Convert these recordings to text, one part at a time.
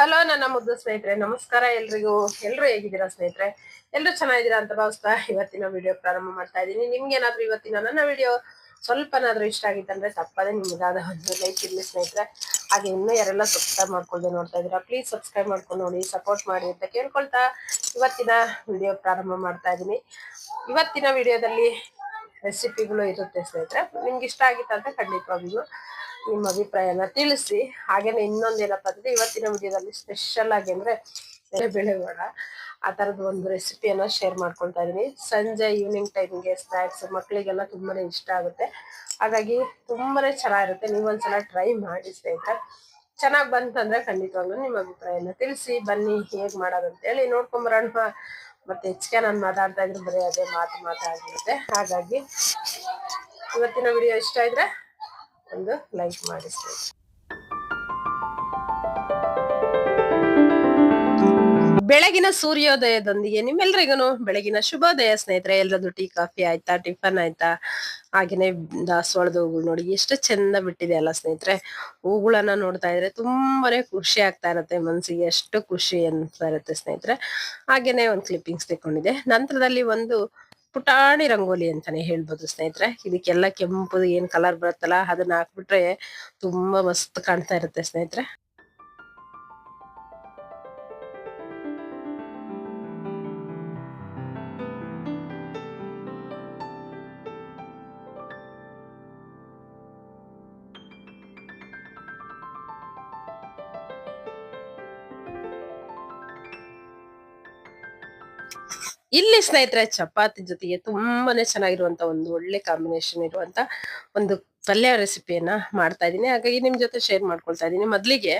Hello, ನನ್ನ ಮುದ್ದು ಸ್ನೇಹಿತರೆ, ನಮಸ್ಕಾರ ಎಲ್ರಿಗೂ. ಎಲ್ಲರೂ ಹೇಗಿದ್ದೀರಾ ಸ್ನೇಹಿತರೆ? ಎಲ್ಲರೂ ಚೆನ್ನಾಗಿದ್ದೀರಾ ಅಂತ ಭಾವಿಸ್ತಾ ಇವತ್ತಿನ ವಿಡಿಯೋ ಪ್ರಾರಂಭ ಮಾಡ್ತಾ ಇದ್ದೀನಿ. ನಿಮ್ಗೆ ಏನಾದ್ರೂ ಇವತ್ತಿನ ನನ್ನ ವಿಡಿಯೋ ಸ್ವಲ್ಪನಾದ್ರೂ ಇಷ್ಟ ಆಗಿತ್ತಂದ್ರೆ ತಪ್ಪದೇ ನಿಮ್ಗಾದ ಒಂದು ಲೈಕ್ ಇರಲಿ ಸ್ನೇಹಿತರೆ. ಹಾಗೆ ಇನ್ನೂ ಯಾರೆಲ್ಲ ಸಬ್ಸ್ಕ್ರೈಬ್ ಮಾಡ್ಕೊಳ್ದೆ ನೋಡ್ತಾ ಇದ್ದೀರಾ ಪ್ಲೀಸ್ ಸಬ್ಸ್ಕ್ರೈಬ್ ಮಾಡ್ಕೊಂಡು ನೋಡಿ ಸಪೋರ್ಟ್ ಮಾಡಿ ಅಂತ ಕೇಳ್ಕೊಳ್ತಾ ಇವತ್ತಿನ ವಿಡಿಯೋ ಪ್ರಾರಂಭ ಮಾಡ್ತಾ ಇದ್ದೀನಿ. ಇವತ್ತಿನ ವಿಡಿಯೋದಲ್ಲಿ ರೆಸಿಪಿಗಳು ಇರುತ್ತೆ ಸ್ನೇಹಿತರೆ. ನಿಮ್ಗೆ ಇಷ್ಟ ಆಗಿತ್ತು ಅಂತ ಖಂಡಿತವಾಗಿಯೂ ನಿಮ್ಮ ಅಭಿಪ್ರಾಯನ ತಿಳಿಸಿ. ಹಾಗೇನೆ ಇನ್ನೊಂದೇನಪ್ಪ ಅಂದ್ರೆ ಇವತ್ತಿನ ವಿಡಿಯೋದಲ್ಲಿ ಸ್ಪೆಷಲ್ ಆಗಿ ಅಂದ್ರೆ ಬೇಳೆ ವಡ, ಆ ತರದ ಒಂದು ರೆಸಿಪಿಯನ್ನ ಶೇರ್ ಮಾಡ್ಕೊಳ್ತಾ ಇದೀನಿ ಸಂಜೆ ಈವ್ನಿಂಗ್ ಟೈಮ್ಗೆ ಸ್ನಾಕ್ಸ್ ಮಕ್ಕಳಿಗೆಲ್ಲ ತುಂಬಾನೇ ಇಷ್ಟ ಆಗುತ್ತೆ. ಹಾಗಾಗಿ ತುಂಬಾನೇ ಚೆನ್ನಾಗಿರುತ್ತೆ. ನೀವೊಂದ್ಸಲ ಟ್ರೈ ಮಾಡಿ ಸ್ನೇಹಿತರೆ. ಚೆನ್ನಾಗಿ ಬಂತಂದ್ರೆ ಖಂಡಿತವಾಗ್ಲೂ ನಿಮ್ಮ ಅಭಿಪ್ರಾಯನ ತಿಳಿಸಿ. ಬನ್ನಿ, ಹೇಗ್ ಮಾಡೋದಂತ ಹೇಳಿ ನೋಡ್ಕೊಂಬರೋಣ. ಮತ್ತೆ ಹೆಚ್ಚಿಗೆ ನಾನು ಮಾತಾಡ್ತಾ ಇದ್ರೆ ಬರೀ ಅದೇ ಮಾತು ಮಾತಾಡಿರುತ್ತೆ ಹಾಗಾಗಿ ಇವತ್ತಿನ ವಿಡಿಯೋ ಇಷ್ಟ ಇದ್ರೆ ಒಂದು ಲೈಕ್ ಮಾಡಿ ಬೆಳಗಿನ ಸೂರ್ಯೋದಯದೊಂದಿಗೆ ನಿಮ್ಮೆಲ್ರಿಗೂ ಬೆಳಗಿನ ಶುಭೋದಯ ಸ್ನೇಹಿತರೆ ಎಲ್ಲರದ್ದು ಟೀ, ಕಾಫಿ ಆಯ್ತಾ, ಟಿಫನ್ ಆಯ್ತಾ? ಹಾಗೇನೆ ದಾಸವಾಳದ ಹೂಗಳು ನೋಡಿ, ಎಷ್ಟು ಚಂದ ಬಿಟ್ಟಿದೆ ಅಲ್ಲ ಸ್ನೇಹಿತರೆ. ಹೂಗಳನ್ನ ನೋಡ್ತಾ ಇದ್ರೆ ತುಂಬಾನೇ ಖುಷಿ ಆಗ್ತಾ ಇರತ್ತೆ, ಮನ್ಸಿಗೆ ಎಷ್ಟು ಖುಷಿ ಅನ್ಸ್ತಾ ಇರತ್ತೆ ಸ್ನೇಹಿತರೆ. ಹಾಗೇನೆ ಒಂದು ಕ್ಲಿಪ್ಪಿಂಗ್ಸ್ ತೆಕೊಂಡಿದೆ ನಂತರದಲ್ಲಿ ಒಂದು ಪುಟಾಣಿ ರಂಗೋಲಿ ಅಂತಾನೆ ಹೇಳ್ಬೋದು ಸ್ನೇಹಿತರೆ. ಇದಕ್ಕೆಲ್ಲ ಕೆಂಪು ಏನ್ ಕಲರ್ ಬರುತ್ತಲ್ಲ, ಅದನ್ನ ಹಾಕ್ಬಿಟ್ರೆ ತುಂಬಾ ಮಸ್ತ್ ಕಾಣ್ತಾ ಇರುತ್ತೆ ಸ್ನೇಹಿತರೆ. ಇಲ್ಲಿ ಸ್ನೇಹಿತರೆ ಚಪಾತಿ ಜೊತೆಗೆ ತುಂಬಾನೇ ಚೆನ್ನಾಗಿರುವಂತ ಒಂದು ಒಳ್ಳೆ ಕಾಂಬಿನೇಷನ್ ಇರುವಂತ ಒಂದು ಪಲ್ಯ ರೆಸಿಪಿಯನ್ನ ಮಾಡ್ತಾ ಇದ್ದೀನಿ. ಹಾಗಾಗಿ ನಿಮ್ ಜೊತೆ ಶೇರ್ ಮಾಡ್ಕೊಳ್ತಾ ಇದ್ದೀನಿ. ಮೊದ್ಲಿಗೆ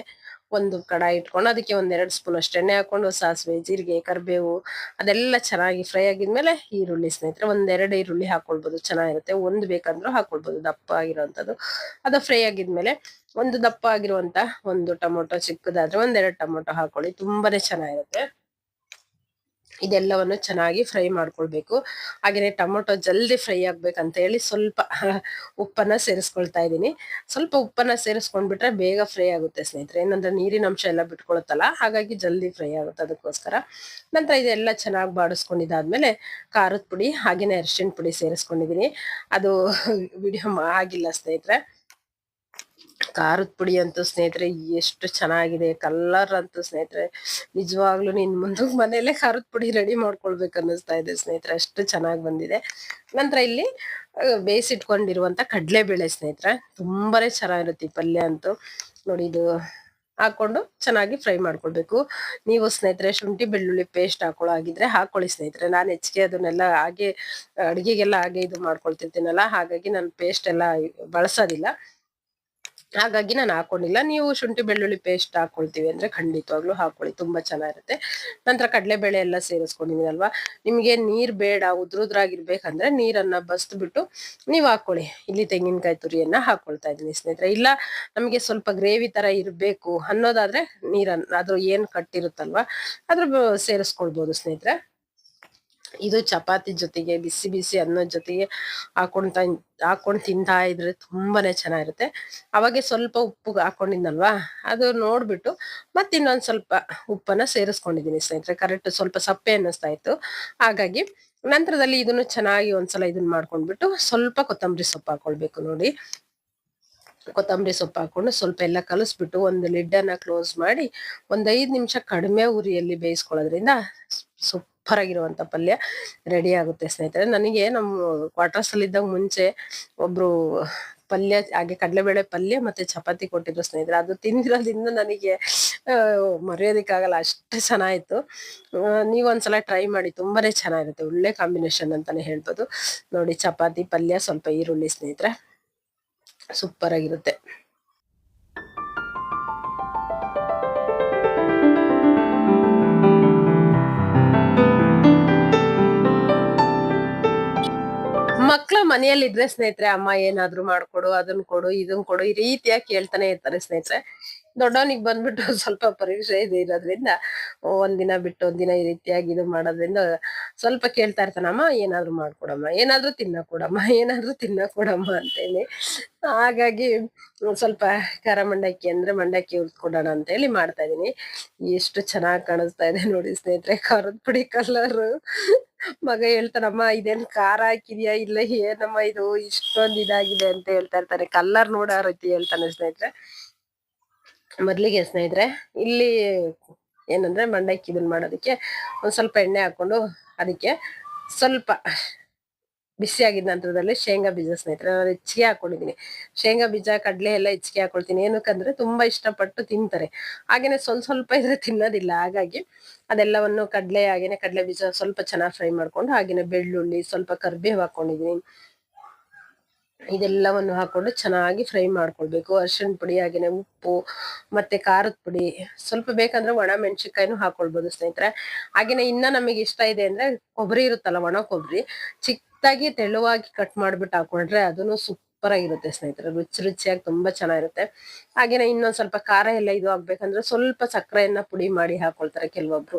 ಒಂದು ಕಡಾಯಿ ಇಟ್ಕೊಂಡು ಅದಕ್ಕೆ ಒಂದ್ ಎರಡು ಸ್ಪೂನ್ ಅಷ್ಟು ಎಣ್ಣೆ ಹಾಕೊಂಡು, ಸಾಸಿವೆ, ಜೀರಿಗೆ, ಕರಿಬೇವು ಅದೆಲ್ಲ ಚೆನ್ನಾಗಿ ಫ್ರೈ ಆಗಿದ್ಮೇಲೆ ಈರುಳ್ಳಿ ಸ್ನೇಹಿತರೆ ಒಂದೆರಡು ಈರುಳ್ಳಿ ಹಾಕೊಳ್ಬಹುದು ಚೆನ್ನಾಗಿರುತ್ತೆ. ಒಂದು ಬೇಕಂದ್ರೂ ಹಾಕೊಳ್ಬಹುದು ದಪ್ಪ ಆಗಿರುವಂತದ್ದು. ಅದು ಫ್ರೈ ಆಗಿದ್ಮೇಲೆ ಒಂದು ದಪ್ಪ ಆಗಿರುವಂತ ಒಂದು ಟೊಮೊಟೊ ಚಿಕ್ಕದಾದ್ರೆ ಒಂದೆರಡು ಟೊಮೊಟೊ ಹಾಕೊಳ್ಳಿ. ತುಂಬಾನೇ ಚೆನ್ನಾಗಿರುತ್ತೆ. ಇದೆಲ್ಲವನ್ನು ಚೆನ್ನಾಗಿ ಫ್ರೈ ಮಾಡ್ಕೊಳ್ಬೇಕು. ಹಾಗೆಯೇ ಟೊಮೊಟೊ ಜಲ್ದಿ ಫ್ರೈ ಆಗ್ಬೇಕಂತ ಹೇಳಿ ಸ್ವಲ್ಪ ಉಪ್ಪನ್ನ ಸೇರಿಸ್ಕೊಳ್ತಾ ಇದ್ದೀನಿ. ಸ್ವಲ್ಪ ಉಪ್ಪನ್ನ ಸೇರಿಸ್ಕೊಂಡ್ಬಿಟ್ರೆ ಬೇಗ ಫ್ರೈ ಆಗುತ್ತೆ ಸ್ನೇಹಿತರೆ. ಏನಂದ್ರೆ ನೀರಿನ ಅಂಶ ಎಲ್ಲ ಬಿಟ್ಕೊಳುತ್ತಲ್ಲ, ಹಾಗಾಗಿ ಜಲ್ದಿ ಫ್ರೈ ಆಗುತ್ತೆ ಅದಕ್ಕೋಸ್ಕರ. ನಂತರ ಇದೆಲ್ಲ ಚೆನ್ನಾಗಿ ಬಾಡಿಸ್ಕೊಂಡಿದ್ದಾದ್ಮೇಲೆ ಖಾರದ ಪುಡಿ ಹಾಗೆಯೇ ಅರಿಶಿನ ಪುಡಿ ಸೇರಿಸ್ಕೊಂಡಿದ್ದೀನಿ. ಅದು ವಿಡಿಯೋ ಆಗಿಲ್ಲ ಸ್ನೇಹಿತರೆ. ಖಾರದ ಪುಡಿ ಅಂತೂ ಸ್ನೇಹಿತರೆ ಎಷ್ಟು ಚೆನ್ನಾಗಿದೆ ಕಲರ್ ಅಂತೂ ಸ್ನೇಹಿತರೆ. ನಿಜವಾಗ್ಲೂ ನಿನ್ ಮುಂದಕ್ಕೆ ಮನೇಲೆ ಖಾರದ ಪುಡಿ ರೆಡಿ ಮಾಡ್ಕೊಳ್ಬೇಕು ಅನ್ನಿಸ್ತಾ ಇದೆ ಸ್ನೇಹಿತರೆ, ಅಷ್ಟು ಚೆನ್ನಾಗಿ ಬಂದಿದೆ. ನಂತರ ಇಲ್ಲಿ ಬೇಯಿಸಿಟ್ಕೊಂಡಿರುವಂತ ಕಡಲೆಬೇಳೆ ಸ್ನೇಹಿತರೆ, ತುಂಬಾನೇ ಚೆನ್ನಾಗಿರುತ್ತೆ ಈ ಪಲ್ಯ ಅಂತೂ. ನೋಡಿ ಇದು ಹಾಕೊಂಡು ಚೆನ್ನಾಗಿ ಫ್ರೈ ಮಾಡ್ಕೊಳ್ಬೇಕು. ನೀವು ಸ್ನೇಹಿತರೆ ಶುಂಠಿ, ಬೆಳ್ಳುಳ್ಳಿ ಪೇಸ್ಟ್ ಹಾಕೊಳ್ಳೋ ಆಗಿದ್ರೆ ಹಾಕೊಳ್ಳಿ ಸ್ನೇಹಿತರೆ. ನಾನು ಹೆಚ್ಚಿಗೆ ಅದನ್ನೆಲ್ಲ ಹಾಗೆ, ಅಡುಗೆಗೆಲ್ಲ ಹಾಗೆ ಇದು ಮಾಡ್ಕೊಳ್ತಿರ್ತೀನಲ್ಲ, ಹಾಗಾಗಿ ನಾನು ಪೇಸ್ಟ್ ಎಲ್ಲ ಬಳಸೋದಿಲ್ಲ. ಹಾಗಾಗಿ ನಾನು ಹಾಕೊಂಡಿಲ್ಲ. ನೀವು ಶುಂಠಿ, ಬೆಳ್ಳುಳ್ಳಿ ಪೇಸ್ಟ್ ಹಾಕೊಳ್ತೀವಿ ಅಂದ್ರೆ ಖಂಡಿತವಾಗ್ಲೂ ಹಾಕೊಳ್ಳಿ. ತುಂಬಾ ಚೆನ್ನಾಗಿರುತ್ತೆ. ನಂತರ ಕಡಲೆಬೇಳೆ ಎಲ್ಲ ಸೇರಿಸ್ಕೊಂಡಿದ್ದೀನಿ ಅಲ್ವಾ ನಿಮ್ಗೆ ನೀರ್ ಬೇಡ, ಉದ್ರುದ್ರಾಗಿರ್ಬೇಕಂದ್ರೆ ನೀರನ್ನ ಬಸ್ದು ಬಿಟ್ಟು ನೀವು ಹಾಕೊಳ್ಳಿ. ಇಲ್ಲಿ ತೆಂಗಿನಕಾಯಿ ತುರಿಯನ್ನ ಹಾಕೊಳ್ತಾ ಇದೀನಿ ಸ್ನೇಹಿತರೆ. ಇಲ್ಲ, ನಮಗೆ ಸ್ವಲ್ಪ ಗ್ರೇವಿ ತರ ಇರಬೇಕು ಅನ್ನೋದಾದ್ರೆ ನೀರನ್ನ ಅದ್ರ ಏನ್ ಕಟ್ಟಿರುತ್ತಲ್ವಾ, ಅದ್ರ ಸೇರಿಸ್ಕೊಳ್ಬಹುದು ಸ್ನೇಹಿತರೆ. ಇದು ಚಪಾತಿ ಜೊತೆಗೆ, ಬಿಸಿ ಬಿಸಿ ಅನ್ನದ ಜೊತೆಗೆ ಹಾಕೊಂಡ್ ಹಾಕೊಂಡು ತಿಂತಾ ಇದ್ರೆ ತುಂಬಾನೇ ಚೆನ್ನಾಗಿರುತ್ತೆ. ಅವಾಗೆ ಸ್ವಲ್ಪ ಉಪ್ಪು ಹಾಕೊಂಡಿದ್ನಲ್ವಾ, ಅದು ನೋಡ್ಬಿಟ್ಟು ಮತ್ತೆ ಇನ್ನೊಂದ್ ಸ್ವಲ್ಪ ಉಪ್ಪನ್ನ ಸೇರಿಸ್ಕೊಂಡಿದ್ದೀನಿ ಸ್ನೇಹಿತರೆ. ಕರೆಕ್ಟ್ ಸ್ವಲ್ಪ ಸಪ್ಪೆ ಅನ್ನಿಸ್ತಾ ಇತ್ತು. ಹಾಗಾಗಿ ನಂತರದಲ್ಲಿ ಇದನ್ನು ಚೆನ್ನಾಗಿ ಒಂದ್ಸಲ ಇದನ್ನ ಮಾಡ್ಕೊಂಡ್ಬಿಟ್ಟು ಸ್ವಲ್ಪ ಕೊತ್ತಂಬರಿ ಸೊಪ್ಪು ಹಾಕೊಳ್ಬೇಕು ನೋಡಿ. ಕೊತ್ತಂಬರಿ ಸೊಪ್ಪು ಹಾಕೊಂಡು ಸ್ವಲ್ಪ ಎಲ್ಲ ಕಲಸ್ಬಿಟ್ಟು ಒಂದು ಲಿಡ್ಡನ್ನ ಕ್ಲೋಸ್ ಮಾಡಿ ಒಂದು ಐದು ನಿಮಿಷ ಕಡಿಮೆ ಉರಿಯಲ್ಲಿ ಬೇಯಿಸ್ಕೊಳ್ಳೋದ್ರಿಂದ ಸೂಪರ್ ಆಗಿರುವಂತ ಪಲ್ಯ ರೆಡಿ ಆಗುತ್ತೆ ಸ್ನೇಹಿತರೆ. ನನಗೆ ನಮ್ಮ ಕ್ವಾರ್ಟರ್ಸ್ ಅಲ್ಲಿ ಇದ್ದಾಗ ಮುಂಚೆ ಒಬ್ರು ಪಲ್ಯ, ಹಾಗೆ ಕಡಲೆಬೇಳೆ ಪಲ್ಯ ಮತ್ತೆ ಚಪಾತಿ ಕೊಟ್ಟಿದ್ರು ಸ್ನೇಹಿತರೆ. ಅದು ತಿಂದಿರೋದ್ರಿಂದ ನನಗೆ ಮರೆಯೋದಿಕ್ಕಾಗಲ್ಲ, ಅಷ್ಟೇ ಚೆನ್ನಾಗಿತ್ತು. ನೀವೊಂದ್ಸಲ ಟ್ರೈ ಮಾಡಿ, ತುಂಬಾನೇ ಚೆನ್ನಾಗಿರುತ್ತೆ. ಒಳ್ಳೆ ಕಾಂಬಿನೇಷನ್ ಅಂತಾನೆ ಹೇಳ್ಬೋದು. ನೋಡಿ, ಚಪಾತಿ, ಪಲ್ಯ, ಸ್ವಲ್ಪ ಈರುಳ್ಳಿ ಸ್ನೇಹಿತರೆ. ಸೂಪರ್ ಆಗಿರುತ್ತೆ ಮಕ್ಳ ಮನೆಯಲ್ಲಿ ಇದ್ರೆ ಸ್ನೇಹಿತರೆ, ಅಮ್ಮ ಏನಾದ್ರು ಮಾಡ್ಕೊಡು ಅದನ್ನ ಕೊಡು, ಇದನ್ ಕೊಡು, ಈ ರೀತಿಯಾಗಿ ಕೇಳ್ತಾನೆ ಇರ್ತಾರೆ ಸ್ನೇಹಿತರೆ. ದೊಡ್ಡವನಿಗೆ ಬಂದ್ಬಿಟ್ಟು ಸ್ವಲ್ಪ ಪರೀಕ್ಷೆ ಇದೆ ಇರೋದ್ರಿಂದ, ಒಂದಿನ ಬಿಟ್ಟು ಒಂದಿನ ಈ ರೀತಿಯಾಗಿ ಇದು ಮಾಡೋದ್ರಿಂದ ಸ್ವಲ್ಪ ಕೇಳ್ತಾ ಇರ್ತಾನಮ್ಮ ಏನಾದ್ರು ಮಾಡ್ಕೊಡಮ್ಮ, ಏನಾದ್ರು ತಿನ್ನ ಕೊಡಮ್ಮ ಏನಾದ್ರೂ ತಿನ್ನ ಕೊಡಮ್ಮ ಅಂತೇಳಿ. ಹಾಗಾಗಿ ಸ್ವಲ್ಪ ಖಾರ ಮಂಡಕ್ಕಿ ಅಂದ್ರೆ ಮಂಡಕ್ಕಿ ಉಳ್ಕೊಡೋಣ ಅಂತ ಹೇಳಿ ಮಾಡ್ತಾ ಇದೀನಿ ಎಷ್ಟು ಚೆನ್ನಾಗಿ ಕಾಣಿಸ್ತಾ ಇದೆ ನೋಡಿ ಸ್ನೇಹಿತರೆ, ಖಾರದ ಪುಡಿ ಕಲರ್ ಮಗ ಹೇಳ್ತಾನಮ್ಮ ಇದೇನ್ ಖಾರ ಹಾಕಿದ್ಯಾ? ಇಲ್ಲ ಏನಮ್ಮ ಇದು? ಇಷ್ಟೊಂದ್ ಇದಾಗಿದೆ ಅಂತ ಹೇಳ್ತಾ ಇರ್ತಾರೆ ಕಲ್ಲರ್ ನೋಡೋ ರೀತಿ ಹೇಳ್ತಾನೆ ಸ್ನೇಹಿತರೆ. ಮೊದ್ಲಿಗೆ ಸ್ನೇಹಿತರೆ, ಇಲ್ಲಿ ಏನಂದ್ರೆ ಮಂಡಕ್ಕಿ ಇದನ್ ಮಾಡೋದಕ್ಕೆ ಒಂದ್ ಸ್ವಲ್ಪ ಎಣ್ಣೆ ಹಾಕೊಂಡು ಅದಕ್ಕೆ ಸ್ವಲ್ಪ ಬಿಸಿ ಆಗಿದ ನಂತರದಲ್ಲಿ ಶೇಂಗಾ ಬೀಜ ಸ್ನೇಹಿತರೆ, ನಾನು ಹೆಚ್ಚಿಗೆ ಹಾಕೊಂಡಿದ್ದೀನಿ ಶೇಂಗಾ ಬೀಜ, ಕಡಲೆ ಎಲ್ಲ ಹೆಚ್ಚಿಗೆ ಹಾಕೊಳ್ತೀನಿ. ಏನಕ್ಕಂದ್ರೆ ತುಂಬಾ ಇಷ್ಟಪಟ್ಟು ತಿಂತಾರೆ. ಹಾಗೇನೆ ಸ್ವಲ್ಪ ಸ್ವಲ್ಪ ಇದ್ರೆ ತಿನ್ನೋದಿಲ್ಲ. ಹಾಗಾಗಿ ಅದೆಲ್ಲವನ್ನು ಕಡಲೆ, ಹಾಗೇನೆ ಕಡಲೆ ಬೀಜ ಸ್ವಲ್ಪ ಚೆನ್ನಾಗಿ ಫ್ರೈ ಮಾಡ್ಕೊಂಡು, ಹಾಗೇನೆ ಬೆಳ್ಳುಳ್ಳಿ, ಸ್ವಲ್ಪ ಕರ್ಬೇವು ಹಾಕೊಂಡಿದ್ದೀನಿ ಇದೆಲ್ಲವನ್ನು ಹಾಕೊಂಡು ಚೆನ್ನಾಗಿ ಫ್ರೈ ಮಾಡ್ಕೊಳ್ಬೇಕು. ಅರಿಶಿಣ ಪುಡಿ, ಹಾಗೇನೆ ಉಪ್ಪು, ಮತ್ತೆ ಖಾರದ ಪುಡಿ. ಸ್ವಲ್ಪ ಬೇಕಂದ್ರೆ ಒಣ ಮೆಣಸಿನ್ಕಾಯಿನೂ ಹಾಕೊಳ್ಬೋದು ಸ್ನೇಹಿತರೆ. ಹಾಗೇನೆ ಇನ್ನ ನಮಗೆ ಇಷ್ಟ ಇದೆ ಅಂದ್ರೆ ಕೊಬ್ಬರಿ ಇರುತ್ತಲ್ಲ ಒಣ ಕೊಬ್ಬರಿ ಚಿಕ್ಕದಾಗಿ ತೆಳುವಾಗಿ ಕಟ್ ಮಾಡ್ಬಿಟ್ಟು ಹಾಕೊಂಡ್ರೆ ಅದನ್ನು ಸೂಪರ್ ಆಗಿರುತ್ತೆ ಸ್ನೇಹಿತರೆ, ರುಚಿ ರುಚಿಯಾಗಿ ತುಂಬಾ ಚೆನ್ನಾಗಿರುತ್ತೆ. ಹಾಗೇನೆ ಇನ್ನೊಂದ್ ಸ್ವಲ್ಪ ಖಾರ ಎಲ್ಲ ಇದು ಆಗ್ಬೇಕಂದ್ರೆ ಸ್ವಲ್ಪ ಸಕ್ಕರೆಯನ್ನ ಪುಡಿ ಮಾಡಿ ಹಾಕೊಳ್ತಾರೆ ಕೆಲವೊಬ್ರು.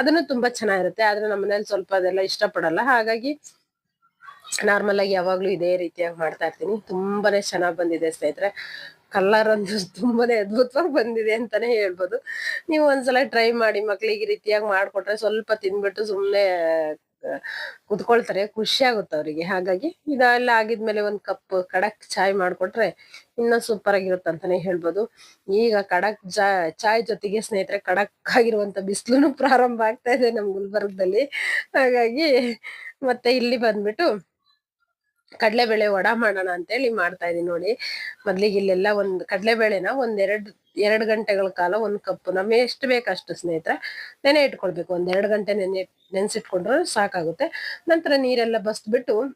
ಅದನ್ನು ತುಂಬಾ ಚೆನ್ನಾಗಿರುತ್ತೆ, ಆದ್ರೆ ನಮ್ಮ ಮನೇಲಿ ಸ್ವಲ್ಪ ಅದೆಲ್ಲ ಇಷ್ಟಪಡಲ್ಲ. ಹಾಗಾಗಿ ನಾರ್ಮಲ್ ಆಗಿ ಯಾವಾಗ್ಲೂ ಇದೇ ರೀತಿಯಾಗಿ ಮಾಡ್ತಾ ಇರ್ತೀನಿ. ತುಂಬಾನೇ ಚೆನ್ನಾಗ್ ಬಂದಿದೆ ಸ್ನೇಹಿತರೆ. ಕಲರ್ ಅಂದ್ರೆ ತುಂಬಾನೇ ಅದ್ಭುತವಾಗಿ ಬಂದಿದೆ ಅಂತಾನೆ ಹೇಳ್ಬೋದು. ನೀವು ಒಂದ್ಸಲ ಟ್ರೈ ಮಾಡಿ ಮಕ್ಳಿಗೆ ಈ ರೀತಿಯಾಗಿ ಮಾಡ್ಕೊಟ್ರೆ ಸ್ವಲ್ಪ ತಿನ್ಬಿಟ್ಟು ಸುಮ್ನೆ ಕುತ್ಕೊಳ್ತಾರೆ ಖುಷಿ ಆಗುತ್ತೆ ಅವರಿಗೆ. ಹಾಗಾಗಿ ಇದೆಲ್ಲ ಆಗಿದ್ಮೇಲೆ ಒಂದು ಕಪ್ ಕಡಕ್ ಚಾಯ್ ಮಾಡಿಕೊಟ್ರೆ ಇನ್ನೂ ಸೂಪರ್ ಆಗಿರುತ್ತೆ ಅಂತಾನೆ ಹೇಳ್ಬೋದು. ಈಗ ಕಡಕ್ ಚಾಯ್ ಜೊತೆಗೆ ಸ್ನೇಹಿತರೆ ಕಡಕ್ ಆಗಿರುವಂತ ಬಿಸಿಲು ಪ್ರಾರಂಭ ಆಗ್ತಾ ಇದೆ ನಮ್ ಗುಲ್ಬರ್ಗದಲ್ಲಿ. ಹಾಗಾಗಿ ಮತ್ತೆ ಇಲ್ಲಿ ಬಂದ್ಬಿಟ್ಟು ಕಡಲೆಬೇಳೆ ವಡ ಮಾಡೋಣ ಅಂತೇಳಿ ಮಾಡ್ತಾ ಇದೀನಿ ನೋಡಿ. ಮೊದ್ಲಿಗೆ ಇಲ್ಲೆಲ್ಲ ಒಂದ್ ಕಡಲೆಬೇಳೆನ ಒಂದ್ ಎರಡ್ ಎರಡ್ ಗಂಟೆಗಳ ಕಾಲ ಒಂದ್ ಕಪ್ ನಮಗೆ ಎಷ್ಟು ಬೇಕಷ್ಟು ಸ್ನೇಹಿತರೆ ನೆನೆ ಇಟ್ಕೊಳ್ಬೇಕು. ಒಂದೆರಡು ಗಂಟೆ ನೆನೆ, ನೆನ್ಸಿಟ್ಕೊಂಡ್ರೆ ಸಾಕಾಗುತ್ತೆ. ನಂತರ ನೀರೆಲ್ಲ ಬಸ್ದ್ಬಿಟ್ಟು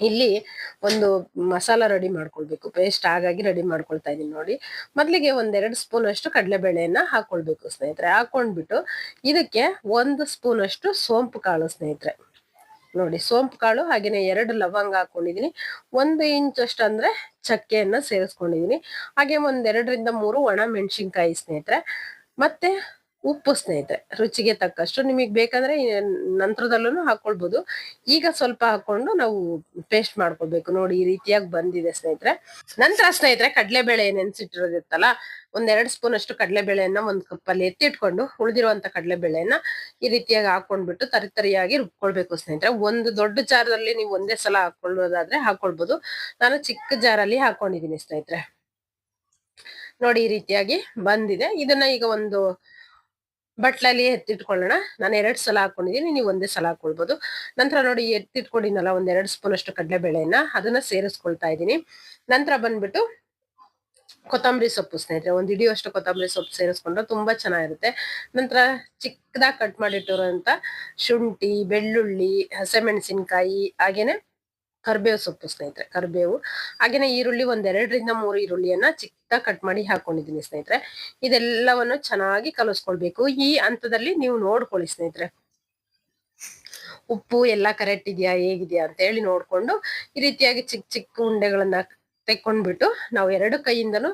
ಇಲ್ಲಿ ಒಂದು ಮಸಾಲ ರೆಡಿ ಮಾಡ್ಕೊಳ್ಬೇಕು. ಪೇಸ್ಟ್ ಹಾಗಾಗಿ ರೆಡಿ ಮಾಡ್ಕೊಳ್ತಾ ಇದೀನಿ ನೋಡಿ. ಮೊದ್ಲಿಗೆ ಒಂದೆರಡು ಸ್ಪೂನ್ ಅಷ್ಟು ಕಡಲೆಬೇಳೆಯನ್ನ ಹಾಕೊಳ್ಬೇಕು ಸ್ನೇಹಿತರೆ. ಹಾಕೊಂಡ್ಬಿಟ್ಟು ಇದಕ್ಕೆ ಒಂದು ಸ್ಪೂನ್ ಅಷ್ಟು ಸೋಂಪು ಕಾಳು ಸ್ನೇಹಿತರೆ. ನೋಡಿ ಸೋಂಪು ಕಾಳು ಹಾಗೆಯೇ ಎರಡು ಲವಂಗ ಹಾಕೊಂಡಿದೀನಿ ಒಂದು ಇಂಚ್ ಅಷ್ಟು ಅಂದ್ರೆ ಚಕ್ಕೆಯನ್ನ ಸೇರಿಸ್ಕೊಂಡಿದೀನಿ ಹಾಗೆ ಒಂದೆರಡರಿಂದ ಮೂರು ಒಣ ಮೆಣಸಿನ್ಕಾಯಿ ಸ್ನೇಹಿತರೆ. ಮತ್ತೆ ಉಪ್ಪು ಸ್ನೇಹಿತರೆ, ರುಚಿಗೆ ತಕ್ಕಷ್ಟು ನಿಮಗೆ ಬೇಕಂದ್ರೆ ನಂತರದಲ್ಲೂ ಹಾಕೊಳ್ಬೋದು. ಈಗ ಸ್ವಲ್ಪ ಹಾಕೊಂಡು ನಾವು ಪೇಸ್ಟ್ ಮಾಡ್ಕೊಳ್ಬೇಕು. ನೋಡಿ ಈ ರೀತಿಯಾಗಿ ಬಂದಿದೆ ಸ್ನೇಹಿತರೆ. ನಂತರ ಸ್ನೇಹಿತರೆ, ಕಡಲೆಬೇಳೆ ನೆನ್ಸಿಟ್ಟಿರೋದಿತ್ತಲ್ಲ, ಒಂದೆರಡು ಸ್ಪೂನ್ ಅಷ್ಟು ಕಡಲೆಬೇಳೆಯನ್ನ ಒಂದ್ ಕಪ್ಪಲ್ಲಿ ಎತ್ತಿಟ್ಕೊಂಡು ಉಳಿದಿರುವಂತ ಕಡಲೆಬೇಳೆಯನ್ನ ಈ ರೀತಿಯಾಗಿ ಹಾಕೊಂಡ್ಬಿಟ್ಟು ತರಿತರಿಯಾಗಿ ರುಬ್ಕೊಳ್ಬೇಕು ಸ್ನೇಹಿತರೆ. ಒಂದು ದೊಡ್ಡ ಜಾರದಲ್ಲಿ ನೀವು ಒಂದೇ ಸಲ ಹಾಕೊಳ್ಳೋದಾದ್ರೆ ಹಾಕೊಳ್ಬಹುದು ನಾನು ಚಿಕ್ಕ ಜಾರಲ್ಲಿ ಹಾಕೊಂಡಿದೀನಿ ಸ್ನೇಹಿತರೆ. ನೋಡಿ ಈ ರೀತಿಯಾಗಿ ಬಂದಿದೆ. ಇದನ್ನ ಈಗ ಒಂದು ಬಟ್ಲಲ್ಲಿ ಎತ್ತಿಟ್ಕೊಳ್ಳೋಣ. ನಾನು ಎರಡು ಸಲ ಹಾಕೊಂಡಿದ್ದೀನಿ, ನೀವು ಒಂದೇ ಸಲ ಹಾಕೊಳ್ಬೋದು. ನಂತರ ನೋಡಿ ಎತ್ತಿಟ್ಕೊಂಡಿನಲ್ಲ ಒಂದ್ ಎರಡು ಸ್ಪೂನ್ ಅಷ್ಟು ಕಡಲೆಬೇಳೆನ, ಅದನ್ನ ಸೇರಿಸ್ಕೊಳ್ತಾ ಇದ್ದೀನಿ. ನಂತರ ಬಂದ್ಬಿಟ್ಟು ಕೊತ್ತಂಬರಿ ಸೊಪ್ಪು ಸ್ನೇಹಿತರೆ, ಒಂದು ಹಿಡಿಯುವಷ್ಟು ಕೊತ್ತಂಬರಿ ಸೊಪ್ಪು ಸೇರಿಸ್ಕೊಂಡ್ರೆ ತುಂಬಾ ಚೆನ್ನಾಗಿರುತ್ತೆ. ನಂತರ ಚಿಕ್ಕದಾಗಿ ಕಟ್ ಮಾಡಿಟ್ಟಿರೋಂಥ ಶುಂಠಿ, ಬೆಳ್ಳುಳ್ಳಿ, ಹಸಿಮೆಣಸಿನ್ಕಾಯಿ, ಹಾಗೇನೆ ಕರ್ಬೇವು ಸೊಪ್ಪು ಸ್ನೇಹಿತರೆ, ಕರ್ಬೇವು. ಹಾಗೇನೆ ಈರುಳ್ಳಿ ಒಂದ್ ಎರಡರಿಂದ ಮೂರು ಈರುಳ್ಳಿಯನ್ನ ಚಿಕ್ಕ ಕಟ್ ಮಾಡಿ ಹಾಕೊಂಡಿದೀನಿ ಸ್ನೇಹಿತರೆ. ಇದೆಲ್ಲವನ್ನು ಚೆನ್ನಾಗಿ ಕಲಸ್ಕೊಳ್ಬೇಕು. ಈ ಹಂತದಲ್ಲಿ ನೀವು ನೋಡ್ಕೊಳ್ಳಿ ಸ್ನೇಹಿತರೆ. ಉಪ್ಪು ಎಲ್ಲ ಕರೆಕ್ಟ್ ಇದೆಯಾ, ಹೇಗಿದೆಯಾ ಅಂತ ಹೇಳಿ ನೋಡ್ಕೊಂಡು ಈ ರೀತಿಯಾಗಿ ಚಿಕ್ಕ ಚಿಕ್ಕ ಉಂಡೆಗಳನ್ನ ತೆಕ್ಕೊಂಡ್ಬಿಟ್ಟು ನಾವು ಎರಡು ಕೈಯಿಂದನು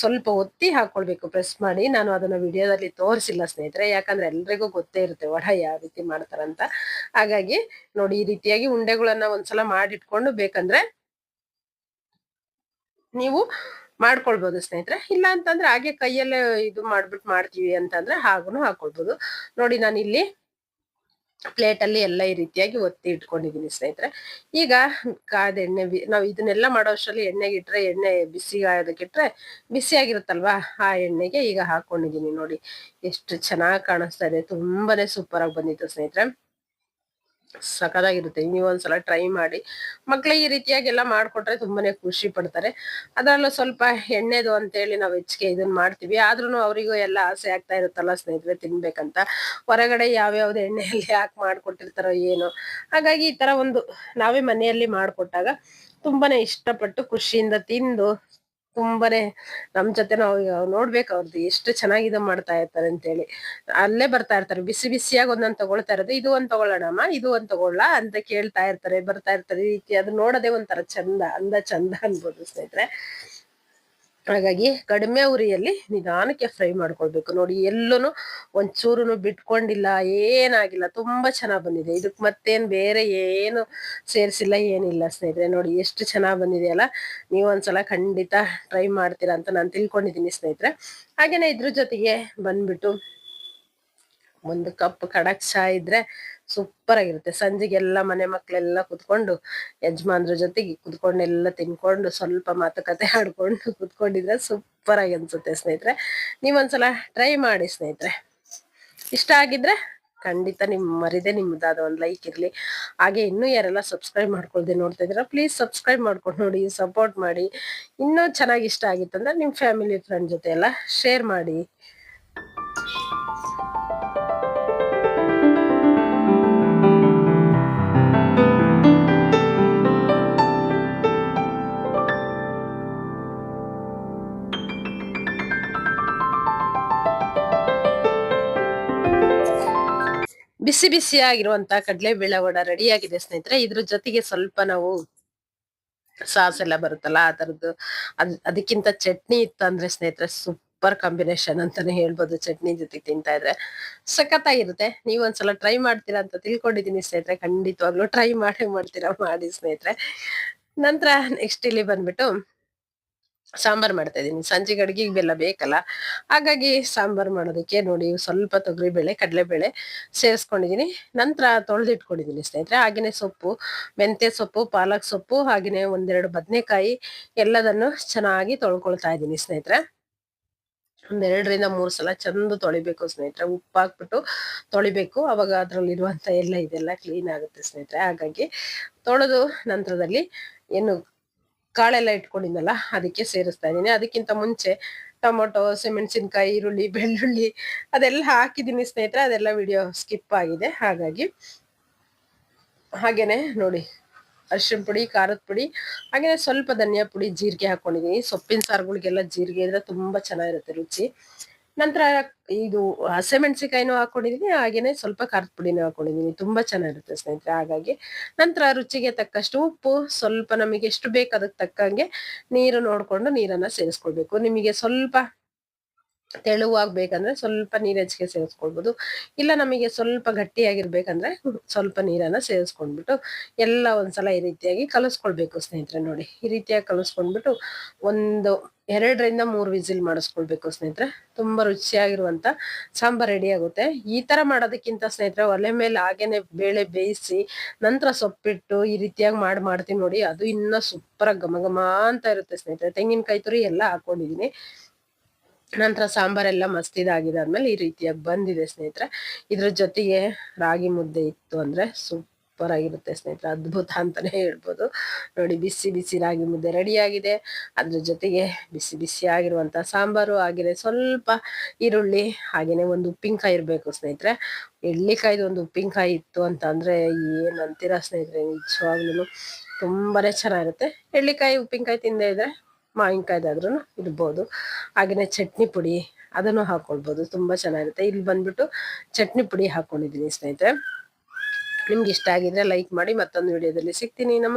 ಸ್ವಲ್ಪ ಒತ್ತಿ ಹಾಕೊಳ್ಬೇಕು ಪ್ರೆಸ್ ಮಾಡಿ. ನಾನು ಅದನ್ನ ವಿಡಿಯೋದಲ್ಲಿ ತೋರಿಸಿಲ್ಲ ಸ್ನೇಹಿತರೆ, ಯಾಕಂದ್ರೆ ಎಲ್ರಿಗೂ ಗೊತ್ತೇ ಇರುತ್ತೆ ವಡ ಯಾವ ರೀತಿ ಮಾಡ್ತಾರಂತ. ಹಾಗಾಗಿ ನೋಡಿ, ಈ ರೀತಿಯಾಗಿ ಉಂಡೆಗಳನ್ನ ಒಂದ್ಸಲ ಮಾಡಿಟ್ಕೊಂಡು ಬೇಕಂದ್ರೆ ನೀವು ಮಾಡ್ಕೊಳ್ಬೋದು ಸ್ನೇಹಿತರೆ. ಇಲ್ಲ ಅಂತಂದ್ರೆ ಹಾಗೆ ಕೈಯಲ್ಲೇ ಇದು ಮಾಡ್ಬಿಟ್ಟು ಮಾಡ್ತೀವಿ ಅಂತಂದ್ರೆ ಹಾಗೂ ಹಾಕೊಳ್ಬೋದು. ನೋಡಿ ನಾನು ಇಲ್ಲಿ ಪ್ಲೇಟ್ ಅಲ್ಲಿ ಎಲ್ಲ ಈ ರೀತಿಯಾಗಿ ಒತ್ತಿ ಇಟ್ಕೊಂಡಿದೀನಿ ಸ್ನೇಹಿತರೆ. ಈಗ ಕಾದ ಎಣ್ಣೆ ನಾವು ಇದನ್ನೆಲ್ಲ ಮಾಡೋ ಅಷ್ಟರಲ್ಲಿ ಎಣ್ಣೆಗೆ ಇಟ್ರೆ, ಎಣ್ಣೆ ಬಿಸಿ ಆಗೋದಕ್ಕಿಟ್ರೆ ಬಿಸಿ ಆಗಿರುತ್ತಲ್ವಾ? ಆ ಎಣ್ಣೆಗೆ ಈಗ ಹಾಕೊಂಡಿದೀನಿ ನೋಡಿ. ಎಷ್ಟು ಚೆನ್ನಾಗಿ ಕಾಣಿಸ್ತಾ ಇದೆ. ತುಂಬಾನೇ ಸೂಪರ್ ಆಗಿ ಬಂದಿತ್ತು ಸ್ನೇಹಿತರೆ. ಸಖತ್ತಾಗಿರುತ್ತೆ. ನೀವು ಒಂದ್ಸಲ ಟ್ರೈ ಮಾಡಿ. ಮಕ್ಳು ಈ ರೀತಿಯಾಗಿ ಎಲ್ಲ ಮಾಡ್ಕೊಟ್ರೆ ತುಂಬಾನೇ ಖುಷಿ ಪಡ್ತಾರೆ. ಅದ್ರಲ್ಲೂ ಸ್ವಲ್ಪ ಎಣ್ಣೆದು ಅಂತೇಳಿ ನಾವು ಹೆಚ್ಚಿಗೆ ಇದನ್ನ ಮಾಡ್ತೀವಿ. ಆದ್ರೂ ಅವರಿಗೂ ಎಲ್ಲ ಆಸೆ ಆಗ್ತಾ ಇರುತ್ತಲ್ಲ ಸ್ನೇಹಿತರೆ, ತಿನ್ಬೇಕಂತ. ಹೊರಗಡೆ ಯಾವ್ಯಾವ್ದು ಎಣ್ಣೆಯಲ್ಲಿ ಯಾಕೆ ಮಾಡ್ಕೊಟ್ಟಿರ್ತಾರೋ ಏನೋ. ಹಾಗಾಗಿ ಈ ತರ ಒಂದು ನಾವೇ ಮನೆಯಲ್ಲಿ ಮಾಡ್ಕೊಟ್ಟಾಗ ತುಂಬಾನೇ ಇಷ್ಟಪಟ್ಟು ಖುಷಿಯಿಂದ ತಿಂದು ತುಂಬಾನೇ ನಮ್ ಜೊತೆ ನಾವು ನೋಡ್ಬೇಕು ಅವ್ರದ್ದು ಎಷ್ಟು ಚೆನ್ನಾಗಿದೆ ಮಾಡ್ತಾ ಇರ್ತಾರೆ ಅಂತೇಳಿ. ಅಲ್ಲೇ ಬರ್ತಾ ಇರ್ತಾರೆ, ಬಿಸಿ ಬಿಸಿಯಾಗಿ ಒಂದೊಂದ್ ತಗೊಳ್ತಾ ಇರೋದು, ಇದು ಒಂದ್ ತಗೊಳ್ಳೋಣಮ್ಮ, ಇದು ಒಂದ್ ತಗೊಳ್ಳ ಅಂತ ಕೇಳ್ತಾ ಇರ್ತಾರೆ, ಬರ್ತಾ ಇರ್ತಾರೆ ಈ ರೀತಿ, ಅದು ನೋಡೋದೇ ಒಂಥರ ಚಂದ, ಅಂದ ಚಂದ ಅನ್ಬೋದು ಸ್ನೇಹಿತರೆ. ಹಾಗಾಗಿ ಕಡಿಮೆ ಉರಿಯಲ್ಲಿ ನಿಧಾನಕ್ಕೆ ಫ್ರೈ ಮಾಡ್ಕೊಳ್ಬೇಕು. ನೋಡಿ ಎಲ್ಲೂ ಒಂಚೂರು ಬಿಟ್ಕೊಂಡಿಲ್ಲ, ಏನಾಗಿಲ್ಲ, ತುಂಬಾ ಚೆನ್ನಾಗಿ ಬಂದಿದೆ. ಇದಕ್ಕೆ ಮತ್ತೇನು ಬೇರೆ ಏನು ಸೇರಿಸಿಲ್ಲ, ಏನಿಲ್ಲ ಸ್ನೇಹಿತರೆ. ನೋಡಿ, ಎಷ್ಟು ಚೆನ್ನಾಗಿ ಬಂದಿದೆಯಲ್ಲ ನೀವು ಒಂದ್ಸಲ ಖಂಡಿತ ಟ್ರೈ ಮಾಡ್ತೀರಾ ಅಂತ ನಾನು ತಿಳ್ಕೊಂಡಿದ್ದೀನಿ ಸ್ನೇಹಿತರೆ. ಹಾಗೇನೆ ಇದ್ರ ಜೊತೆಗೆ ಬಂದ್ಬಿಟ್ಟು ಒಂದು ಕಪ್ ಕಡಕ್ ಚಾ ಇದ್ರೆ ಸೂಪರ್ ಆಗಿರುತ್ತೆ. ಸಂಜೆಗೆಲ್ಲ ಮನೆ ಮಕ್ಕಳೆಲ್ಲ ಕುತ್ಕೊಂಡು, ಯಜಮಾನ್ರ ಜೊತೆಗೆ ಕುತ್ಕೊಂಡು, ಎಲ್ಲ ತಿನ್ಕೊಂಡು, ಸ್ವಲ್ಪ ಮಾತುಕತೆ ಆಡ್ಕೊಂಡು ಕುತ್ಕೊಂಡಿದ್ರೆ ಸೂಪರ್ ಆಗಿ ಅನ್ಸುತ್ತೆ ಸ್ನೇಹಿತರೆ. ನೀವೊಂದ್ಸಲ ಟ್ರೈ ಮಾಡಿ ಸ್ನೇಹಿತರೆ. ಇಷ್ಟ ಆಗಿದ್ರೆ ಖಂಡಿತ ನಿಮ್, ಮರಿದೆ ನಿಮ್ಮದಾದ ಒಂದು ಲೈಕ್ ಇರ್ಲಿ. ಹಾಗೆ ಇನ್ನೂ ಯಾರೆಲ್ಲ ಸಬ್ಸ್ಕ್ರೈಬ್ ಮಾಡ್ಕೊಳ್ದೆ ನೋಡ್ತಾ ಇದ್ದೀರಾ ಪ್ಲೀಸ್ ಸಬ್ಸ್ಕ್ರೈಬ್ ಮಾಡ್ಕೊಂಡು ನೋಡಿ ಸಪೋರ್ಟ್ ಮಾಡಿ. ಇನ್ನೂ ಚೆನ್ನಾಗಿ ಇಷ್ಟ ಆಗಿತ್ತಂದ್ರೆ ನಿಮ್ ಫ್ಯಾಮಿಲಿ ಫ್ರೆಂಡ್ ಜೊತೆ ಎಲ್ಲ ಶೇರ್ ಮಾಡಿ. ಬಿಸಿ ಬಿಸಿಯಾಗಿರುವಂತ ಕಡಲೆಬೇಳೆ ವಡ ರೆಡಿ ಆಗಿದೆ ಸ್ನೇಹಿತರೆ. ಇದ್ರ ಜೊತೆಗೆ ಸ್ವಲ್ಪ ನಾವು ಸಾಸ್ ಎಲ್ಲ ಬರುತ್ತಲ್ಲ, ಆ ತರದ್ದು. ಅದ್, ಅದಕ್ಕಿಂತ ಚಟ್ನಿ ಇತ್ತಂದ್ರೆ ಸ್ನೇಹಿತರೆ ಸೂಪರ್ ಕಾಂಬಿನೇಷನ್ ಅಂತಾನೆ ಹೇಳ್ಬೋದು. ಚಟ್ನಿ ಜೊತೆ ತಿಂತಾ ಇದ್ರೆ ಸಖತ್ತಾಗಿರುತ್ತೆ. ನೀವು ಒಂದ್ಸಲ ಟ್ರೈ ಮಾಡ್ತೀರಾ ಅಂತ ತಿಳ್ಕೊಂಡಿದೀನಿ ಸ್ನೇಹಿತರೆ. ಖಂಡಿತವಾಗ್ಲೂ ಟ್ರೈ ಮಾಡೇ ಮಾಡ್ತೀರಾ, ಮಾಡಿ ಸ್ನೇಹಿತರೆ. ನಂತರ ನೆಕ್ಸ್ಟ್ ಇಲ್ಲಿ ಬಂದ್ಬಿಟ್ಟು ಸಾಂಬಾರ್ ಮಾಡ್ತಾ ಇದ್ದೀನಿ. ಸಂಜೆಗೆ ಅಡ್ಗೆಗೆ ಬೆಲ್ಲ ಬೇಕಲ್ಲ? ಹಾಗಾಗಿ ಸಾಂಬಾರ್ ಮಾಡೋದಕ್ಕೆ ನೋಡಿ ಸ್ವಲ್ಪ ತೊಗರಿಬೇಳೆ, ಕಡಲೆಬೇಳೆ ಸೇರಿಸ್ಕೊಂಡಿದ್ದೀನಿ. ನಂತರ ತೊಳೆದಿಟ್ಕೊಂಡಿದ್ದೀನಿ ಸ್ನೇಹಿತರೆ. ಹಾಗೆಯೇ ಸೊಪ್ಪು, ಮೆಂತ್ಯ ಸೊಪ್ಪು, ಪಾಲಕ್ ಸೊಪ್ಪು, ಹಾಗೆಯೇ ಒಂದೆರಡು ಬದನೆಕಾಯಿ ಎಲ್ಲದನ್ನು ಚೆನ್ನಾಗಿ ತೊಳ್ಕೊಳ್ತಾ ಇದ್ದೀನಿ ಸ್ನೇಹಿತರೆ. ಒಂದೆರಡರಿಂದ ಮೂರು ಸಲ ಚಂದ ತೊಳಿಬೇಕು ಸ್ನೇಹಿತರೆ. ಉಪ್ಪು ಹಾಕ್ಬಿಟ್ಟು ತೊಳಿಬೇಕು. ಅವಾಗ ಅದ್ರಲ್ಲಿರುವಂತ ಎಲ್ಲ ಇದೆಲ್ಲ ಕ್ಲೀನ್ ಆಗುತ್ತೆ ಸ್ನೇಹಿತರೆ. ಹಾಗಾಗಿ ತೊಳೆದು ನಂತರದಲ್ಲಿ ಏನು ಕಾಳೆಲ್ಲ ಇಟ್ಕೊಂಡಿದ್ನಲ್ಲ, ಅದಕ್ಕೆ ಸೇರಿಸ್ತಾ ಇದ್ದೀನಿ. ಅದಕ್ಕಿಂತ ಮುಂಚೆ ಟೊಮೊಟೊ, ಸಿಮೆಣಸಿನ್ಕಾಯಿ, ಈರುಳ್ಳಿ, ಬೆಳ್ಳುಳ್ಳಿ ಅದೆಲ್ಲ ಹಾಕಿದ್ದೀನಿ ಸ್ನೇಹಿತರೆ. ಅದೆಲ್ಲ ವಿಡಿಯೋ ಸ್ಕಿಪ್ ಆಗಿದೆ. ಹಾಗಾಗಿ ಹಾಗೇನೆ ನೋಡಿ ಅರಿಶಿನ ಪುಡಿ, ಖಾರದ ಪುಡಿ, ಹಾಗೇನೆ ಸ್ವಲ್ಪ ಧನಿಯಾ ಪುಡಿ, ಜೀರಿಗೆ ಹಾಕೊಂಡಿದ್ದೀನಿ. ಸೊಪ್ಪಿನ ಸಾರುಗಳಿಗೆಲ್ಲ ಜೀರಿಗೆ ಇದ್ರೆ ತುಂಬಾ ಚೆನ್ನಾಗಿರುತ್ತೆ ರುಚಿ. ನಂತರ ಇದು ಹಸಿಮೆಣಸಿಕಾಯಿನೂ ಹಾಕೊಂಡಿದೀನಿ, ಹಾಗೇನೆ ಸ್ವಲ್ಪ ಖಾರದ ಪುಡಿನೂ ಹಾಕೊಂಡಿದೀನಿ. ತುಂಬಾ ಚೆನ್ನಾಗಿರುತ್ತೆ ಸ್ನೇಹಿತರೆ, ಹಾಗಾಗಿ ನಂತರ ರುಚಿಗೆ ತಕ್ಕಷ್ಟು ಉಪ್ಪು, ಸ್ವಲ್ಪ ನಮಗೆ ಎಷ್ಟು ಬೇಕು ಅದಕ್ಕೆ ತಕ್ಕಂಗೆ ನೀರು ನೋಡಿಕೊಂಡು ನೀರನ್ನ ಸೇರಿಸ್ಕೊಳ್ಬೇಕು. ನಿಮಗೆ ಸ್ವಲ್ಪ ತೆಳುವಾಗ್ಬೇಕಂದ್ರೆ ಸ್ವಲ್ಪ ನೀರು ಹೆಚ್ಚಿಗೆ ಸೇರಿಸ್ಕೊಳ್ಬೋದು. ಇಲ್ಲ ನಮಗೆ ಸ್ವಲ್ಪ ಗಟ್ಟಿಯಾಗಿರ್ಬೇಕಂದ್ರೆ ಸ್ವಲ್ಪ ನೀರನ್ನ ಸೇರಿಸ್ಕೊಂಡ್ಬಿಟ್ಟು ಎಲ್ಲ ಒಂದ್ಸಲ ಈ ರೀತಿಯಾಗಿ ಕಲಿಸ್ಕೊಳ್ಬೇಕು ಸ್ನೇಹಿತರೆ ನೋಡಿ. ಈ ರೀತಿಯಾಗಿ ಕಲಸ್ಕೊಂಡ್ಬಿಟ್ಟು ಒಂದು ಎರಡರಿಂದ ಮೂರು ವಿಸಿಲ್ ಮಾಡಿಸ್ಕೊಳ್ಬೇಕು ಸ್ನೇಹಿತರೆ. ತುಂಬಾ ರುಚಿಯಾಗಿರುವಂತ ಸಾಂಬಾರ್ ರೆಡಿ ಆಗುತ್ತೆ. ಈ ತರ ಮಾಡೋದಕ್ಕಿಂತ ಸ್ನೇಹಿತರೆ ಒಲೆ ಮೇಲೆ ಹಾಗೇನೆ ಬೇಳೆ ಬೇಯಿಸಿ ನಂತರ ಸೊಪ್ಪಿಟ್ಟು ಈ ರೀತಿಯಾಗಿ ಮಾಡಿ ಮಾಡ್ತೀನಿ ನೋಡಿ, ಅದು ಇನ್ನೂ ಸೂಪರ್ ಘಮ ಘಮ ಅಂತ ಇರುತ್ತೆ ಸ್ನೇಹಿತರೆ. ತೆಂಗಿನಕಾಯಿ ತುರಿ ಎಲ್ಲ ಹಾಕೊಂಡಿದೀನಿ ನಂತರ ಸಾಂಬಾರೆಲ್ಲ ಮಸ್ತ್ ಇದಾಗಿದಾದ್ಮೇಲೆ ಈ ರೀತಿಯಾಗಿ ಬಂದಿದೆ ಸ್ನೇಹಿತರೆ. ಇದ್ರ ಜೊತೆಗೆ ರಾಗಿ ಮುದ್ದೆ ಇತ್ತು ಅಂದ್ರೆ ಸೂಪರ್ ಆಗಿರುತ್ತೆ ಸ್ನೇಹಿತರೆ. ಅದ್ಭುತ ಅಂತಾನೆ ಹೇಳ್ಬೋದು. ನೋಡಿ ಬಿಸಿ ಬಿಸಿ ರಾಗಿ ಮುದ್ದೆ ರೆಡಿಯಾಗಿದೆ. ಅದ್ರ ಜೊತೆಗೆ ಬಿಸಿ ಬಿಸಿ ಆಗಿರುವಂತ ಸಾಂಬಾರು ಆಗಿದೆ ಸ್ವಲ್ಪ ಈರುಳ್ಳಿ ಹಾಗೇನೆ ಒಂದು ಉಪ್ಪಿನಕಾಯಿ ಇರ್ಬೇಕು ಸ್ನೇಹಿತರೆ. ಎಳ್ಳಿಕಾಯ್ದು ಒಂದು ಉಪ್ಪಿನಕಾಯಿ ಇತ್ತು ಅಂತ ಅಂದ್ರೆ ಏನಂತೀರಾ ಸ್ನೇಹಿತರೆ ನಿಜವಾಗ್ಲೂ ತುಂಬಾನೇ ಚೆನ್ನಾಗಿರುತ್ತೆ. ಎಳ್ಳಿಕಾಯಿ ಉಪ್ಪಿನಕಾಯಿ ತಿಂದೇ ಇದ್ರೆ ಮಾವಿನಕಾಯ್ದಾದ್ರೂ ಇರ್ಬೋದು ಹಾಗೆಯೇ ಚಟ್ನಿ ಪುಡಿ ಅದನ್ನು ಹಾಕೊಳ್ಬೋದು. ತುಂಬಾ ಚೆನ್ನಾಗಿರುತ್ತೆ. ಇಲ್ಲಿ ಬಂದ್ಬಿಟ್ಟು ಚಟ್ನಿ ಪುಡಿ ಹಾಕೊಂಡಿದ್ದೀನಿ ಸ್ನೇಹಿತರೆ. ನಿಮ್ಗೆ ಇಷ್ಟ ಆಗಿದ್ರೆ ಲೈಕ್ ಮಾಡಿ ಮತ್ತೊಂದು ವಿಡಿಯೋದಲ್ಲಿ ಸಿಗ್ತೀನಿ. ನಮಸ್ತೆ